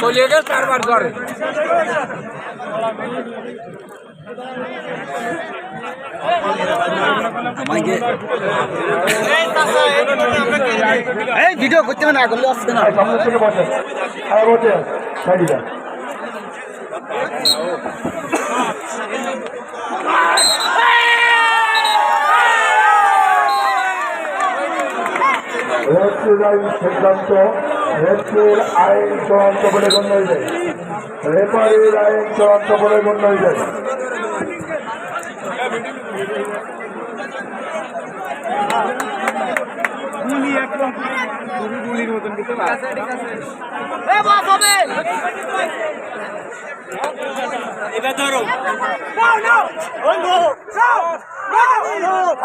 চলিয়ে গেল কারবার করে এই ভিডিও করতে হবে না করলে আসছে না। সামনে থেকে বসে। আর বসে আইন সিদ্ধান্ত রেফ্রির আইন চূড়ান্ত বলে গণ্য হয়ে যায় রেফারির আইন চূড়ান্ত বলে গণ্য হয়ে যায়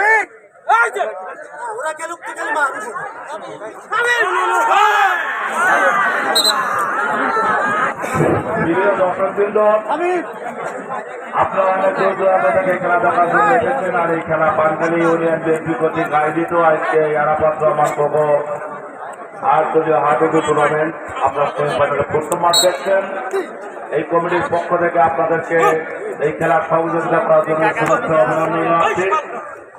প্রিয় খেলা দেখার জন্য এসেছেন আর এই খেলা পাঞ্জাবি ইউনিয়ন বিএনপি কর্তৃক আয়োজিত আজকে ইয়ারাপাত রহমান প্রভ আর যদি হাডুডু টুর্নামেন্ট আপনার সেমিফাইনালে প্রথম মাঠ দেখছেন। এই কমিটির পক্ষ থেকে আপনাদেরকে এই খেলার সহযোগিতা করার জন্য শুভেচ্ছা অভিনন্দন জানাচ্ছি।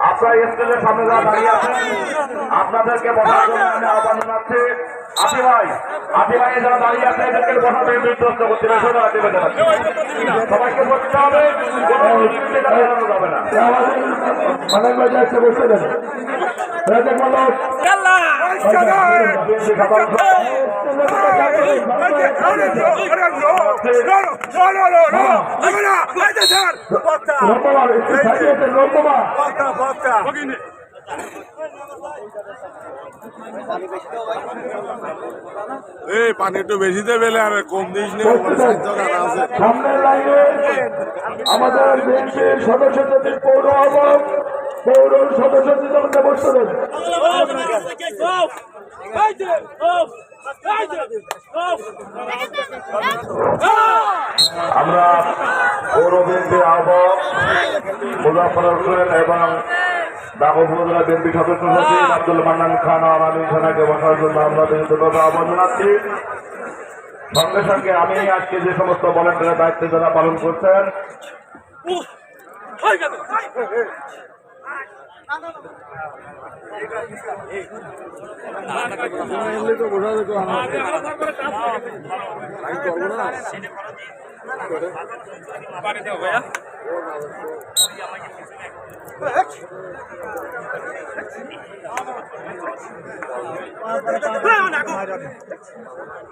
আপনারা স্টেজের সামনে যারা দাঁড়িয়ে আছেন আপনাদেরকে বসার জন্য আমি আহ্বান জানাচ্ছি। আপনি ভাই আপনি ভাই যারা দাঁড়িয়ে আছেন এদেরকে বসাতে নির্দিষ্ট করতে হবে সোজা হাতে বেঁধে রাখতে হবে। সবাইকে বসতে হবে যাবে না। এসে বসে এই পানি একটু বেশি দেবে আর কম দিস আছে সামনের লাইনে আমাদের বিএনপির পৌর এবং পৌর বসতে আমরা পৌর বিএনপির আহ্বায়ক মুজাফর এবং উপজেলা বিএনপি সদস্য সচিব আব্দুল মান্নান খান আর আমিন খানাকে বসার জন্য আমরা বিনীতভাবে আহ্বান জানাচ্ছি। সঙ্গে সঙ্গে আমি আজকে যে সমস্ত ভলেন্টিয়ারের দায়িত্ব যারা পালন করছেন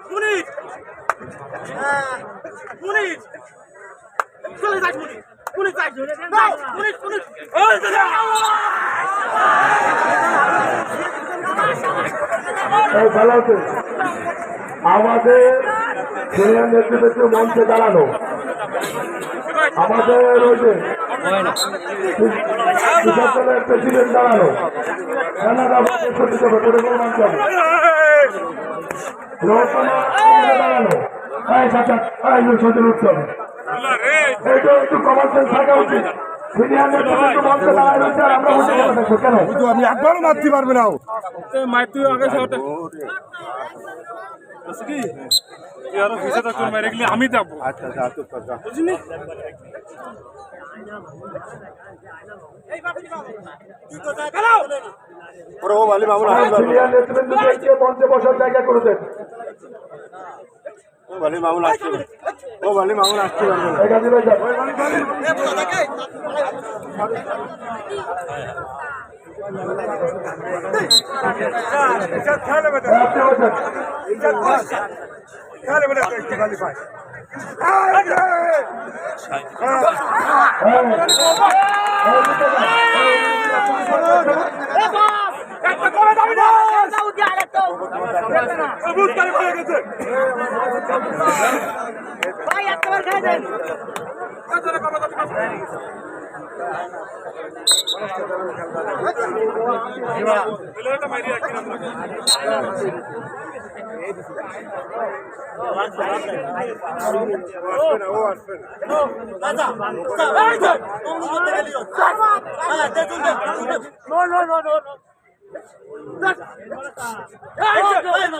মুনির! মুনির! চলে যাক মুনির! মুনির যাক মুনির। মুনির ওই আমাদের সিনিয়র নেতৃত্ব মঞ্চে দাঁড়ানো আমাদের যে দলের প্রেসিডেন্ট দাঁড়ানো দাঁড়ানো হ্যাঁ হ্যাঁ উঠতে হবে এইটা একটু সেন্স থাকা উচিত আমি একবারও মারতে পারবে না। আমি যাব। আচ্ছা আচ্ছা আচ্ছা আচ্ছা বুঝলি? ওরে ও মামুন মঞ্চে বসার জায়গা করে দেন বালি মামুন আসতে পারবে ও বালি মামুন আসতে পারবে হ্যাঁ, হ্যাঁ। একটা করে যাবি না বুঝতে পারে গেছে ভাই একবার খাই দেন প্লেয়ারটা মারি রাখি নো নো নো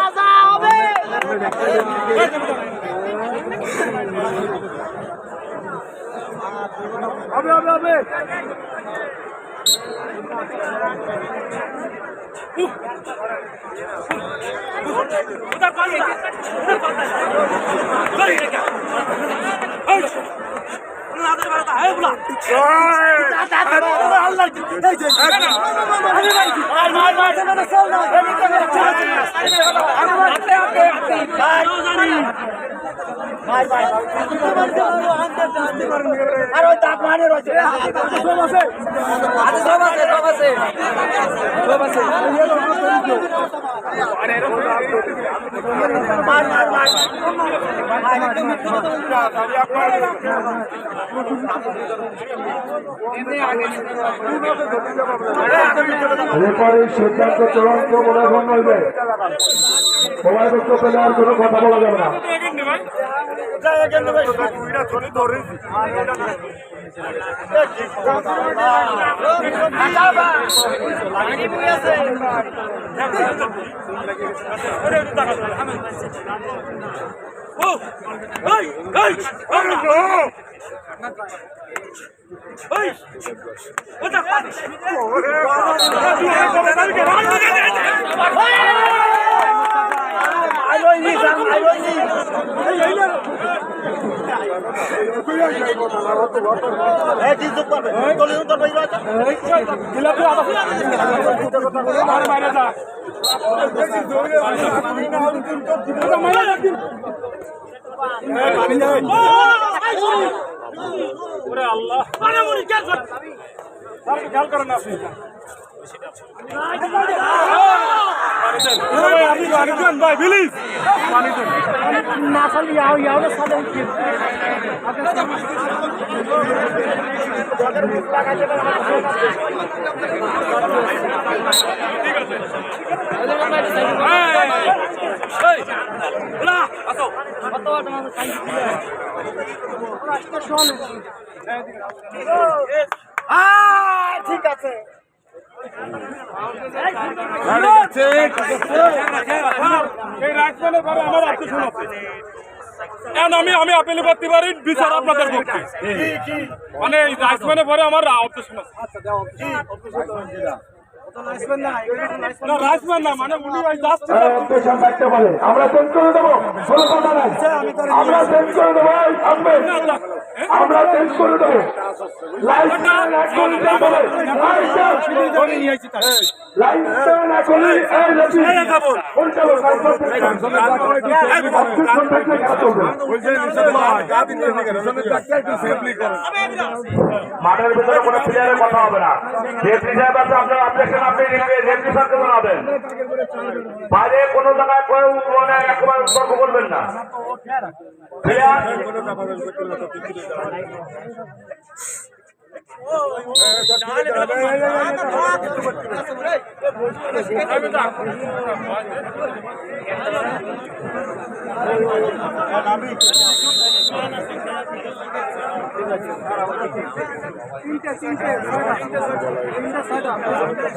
হবে হবে হবে হবে আর ওই দাগ মানে রয়েছে সব আছে সব আছে সব আছে সব আছে মার মার মার রেফারির সিদ্ধান্ত চূড়ান্ত বলে গণ্য হইবে বক্তব্য পেলে আর কোনো কথা বলা যাবে না মার যা ওরে আল্লাহ। খেয়াল করেন আপনি। ঠিক আছে। আমি আমি আপিল করতে পারি বিচার আপনাদের পক্ষে। মানে এই রাজমানের পরে আমার আত্মীয় আছে রাজমান না মানে অবজেকশন পারে আমরা চেঞ্জ করে দেবো। আমরা চেঞ্জ করে দেবো আমরা চেঞ্জ করে দেবো। এই মাঠের ভিতরে কোনো প্লেয়ারের কথা হবে না। রেফরি সাহেব আছে আপনার অবজেকশন আপনি রেফরি স্যারকে জানাবেন। বাইরে কোনো জায়গায় কেউ মানে একেবারে তর্ক করবেন না। প্লেয়ার তিনটে তিনটে ছয়টা তিনটে